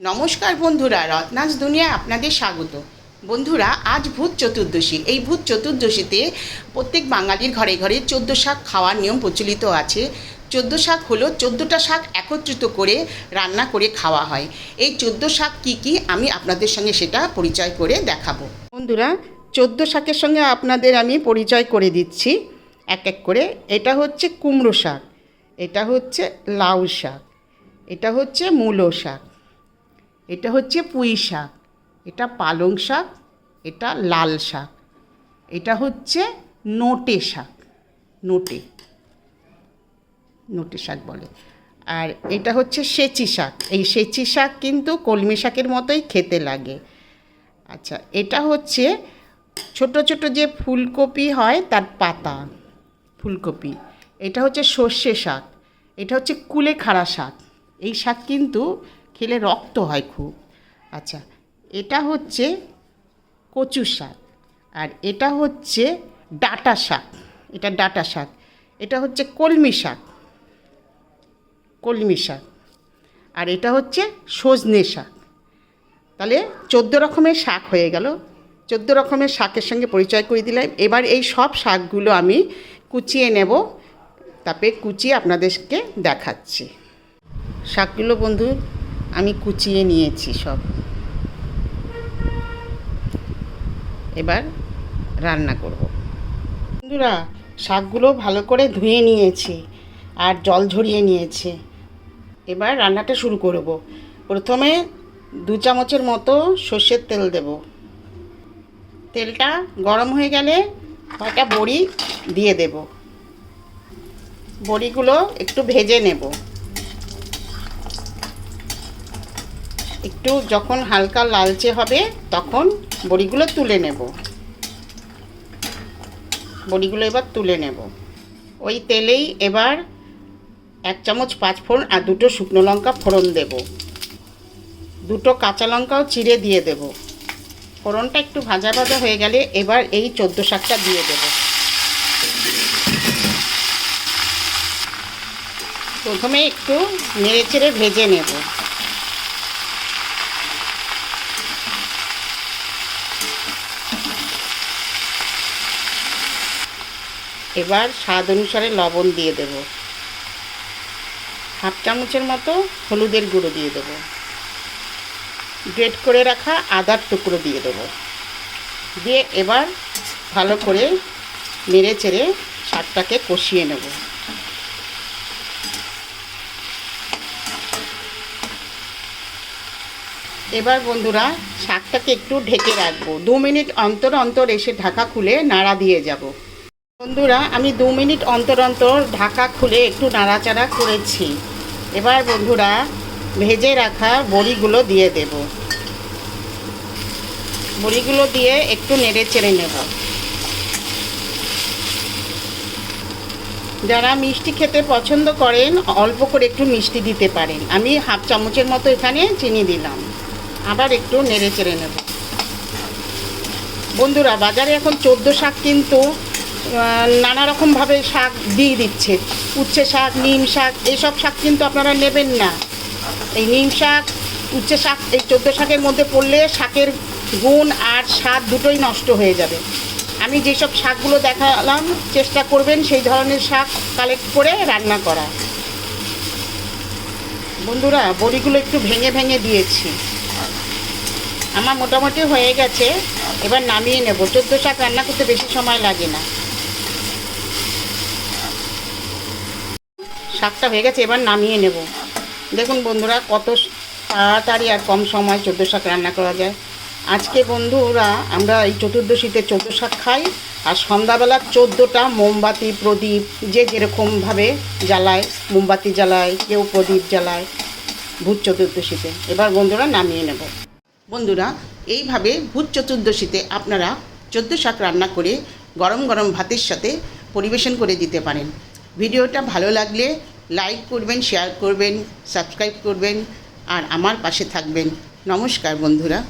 নমস্কার বন্ধুরা রত্নাজ দুনিয়ায় আপনাদের স্বাগত। বন্ধুরা, আজ ভূত চতুর্দশী। এই ভূত চতুর্দশীতে প্রত্যেক বাঙালির ঘরে ঘরে চোদ্দ শাক খাওয়ার নিয়ম প্রচলিত আছে। চোদ্দ শাক হলো চোদ্দোটা শাক একত্রিত করে রান্না করে খাওয়া হয়। এই চোদ্দ শাক কী কী? আমি আপনাদের সঙ্গে সেটা পরিচয় করে দেখাবো। বন্ধুরা, চোদ্দ শাকের সঙ্গে আপনাদের আমি পরিচয় করে দিচ্ছি। এক এক করে। এটা হচ্ছে কুমড়ো শাক, এটা হচ্ছে লাউ শাক, এটা হচ্ছে মূলো শাক। এটা হচ্ছে পুঁই শাক। এটা পালং শাক, এটা লাল শাক। এটা হচ্ছে নোটে শাক। নোটে। নোটে শাক বলে। আর এটা হচ্ছে সেচি শাক। এই সেচি শাক কিন্তু কলমি শাকের মতোই খেতে লাগে। আচ্ছা এটা হচ্ছে ছোট ছোট যে ফুলকপি হয় তার পাতা, ফুলকপি। এটা হচ্ছে সর্ষে শাক। এটা হচ্ছে কুলেখাড়া শাক। এই শাক কিন্তু খেলে রক্ত হয় খুব। আচ্ছা এটা হচ্ছে কচু শাক আর এটা হচ্ছে ডাটা শাক। এটা ডাটা শাক। এটা হচ্ছে কলমি শাক। কলমি শাক। আর এটা হচ্ছে সজনে শাক। তাহলে চোদ্দ রকমের শাক হয়ে গেল। চোদ্দ রকমের শাকের সঙ্গে পরিচয় করে দিলাম। এবার এই সব শাকগুলো আমি কুচিয়ে নেব। তারপরে কুচিয়ে আপনাদেরকে দেখাচ্ছি। শাকগুলো বন্ধু আমি কুচিয়ে নিয়েছি সব। এবার রান্না করব। বন্ধুরা, শাকগুলো ভালো করে ধুয়ে নিয়েছি আর জল ঝরিয়ে নিয়েছি। এবার রান্নাটা শুরু করব। প্রথমে দু চামচের মতো সর্ষের তেল দেব। তেলটা গরম হয়ে গেলে কয়টা বড়ি দিয়ে দেব। বড়িগুলো একটু ভেজে নেব। একটু যখন হালকা লালচে হবে, তখন বড়িগুলো তুলে নেব। বড়িগুলো এবার তুলে নেব। ওই তেলেই এবার এক চামচ পাঁচ ফোড়ন আর দুটো শুকনো লঙ্কা ফোড়ন দেব। দুটো কাঁচা লঙ্কাও চিড়ে দিয়ে দেব। ফোড়নটা একটু ভাজা ভাজা হয়ে গেলে এবার এই চোদ্দ শাকটা দিয়ে দেব। প্রথমে একটু নেড়ে চেড়ে ভেজে নেব। এবার স্বাদ অনুসারে লবণ দিয়ে দেব। হাফ চামচের মতো হলুদের গুঁড়ো দিয়ে দেব। গ্রেট করে রাখা আদার টুকরো দিয়ে দেব। দিয়ে এবার ভালো করে নেড়ে চেড়ে শাকটাকে কষিয়ে নেব। এবার বন্ধুরা, শাকটাকে একটু ঢেকে রাখব। দু মিনিট অন্তর অন্তর এসে ঢাকা খুলে নাড়া দিয়ে যাব। বন্ধুরা, আমি দু মিনিট অন্তর অন্তর ঢাকা খুলে একটু নাড়াচাড়া করেছি। এবার বন্ধুরা, ভেজে রাখা বড়িগুলো দিয়ে দেব। বড়িগুলো দিয়ে একটু নেড়ে চেড়ে নেব। যারা মিষ্টি খেতে পছন্দ করেন, অল্প করে একটু মিষ্টি দিতে পারেন। আমি হাফ চামচের মতো এখানে চিনি দিলাম। আবার একটু নেড়ে চেড়ে নেব। বন্ধুরা, বাজারে এখন চোদ্দ শাক কিন্তু নানা রকমভাবে শাক দিয়ে দিচ্ছে। উচ্ছে শাক, নিম শাক এইসব শাক কিন্তু আপনারা নেবেন না। এই নিম শাক, উচ্ছে শাক, এই চোদ্দ শাকের মধ্যে পড়লে শাকের গুণ আর স্বাদ দুটোই নষ্ট হয়ে যাবে। আমি যেসব শাকগুলো দেখালাম, চেষ্টা করবেন সেই ধরনের শাক কালেক্ট করে রান্না করা। বন্ধুরা, বড়িগুলো একটু ভেঙে ভেঙে দিয়েছি। আমার মোটামুটি হয়ে গেছে, এবার নামিয়ে নেব। চোদ্দ শাক রান্না করতে বেশি সময় লাগে না। শাকটা হয়ে গেছে, এবার নামিয়ে নেব। দেখুন বন্ধুরা, কত তাড়াতাড়ি আর কম সময় চোদ্দ শাক রান্না করা যায়। আজকে বন্ধুরা আমরা এই চতুর্দশীতে চোদ্দ শাক খাই, আর সন্ধ্যাবেলা চোদ্দোটা মোমবাতি, প্রদীপ, যে যেরকমভাবে জ্বালায়, মোমবাতি জ্বালায়, কেউ প্রদীপ জ্বালায়, ভূত চতুর্দশীতে। এবার বন্ধুরা নামিয়ে নেব। বন্ধুরা, এইভাবে ভূত চতুর্দশীতে আপনারা চোদ্দ শাক রান্না করে গরম গরম ভাতের সাথে পরিবেশন করে দিতে পারেন। ভিডিওটা ভালো লাগলে লাইক করবেন শেয়ার করবেন সাবস্ক্রাইব করবেন আর আমার পাশে থাকবেন। নমস্কার বন্ধুরা।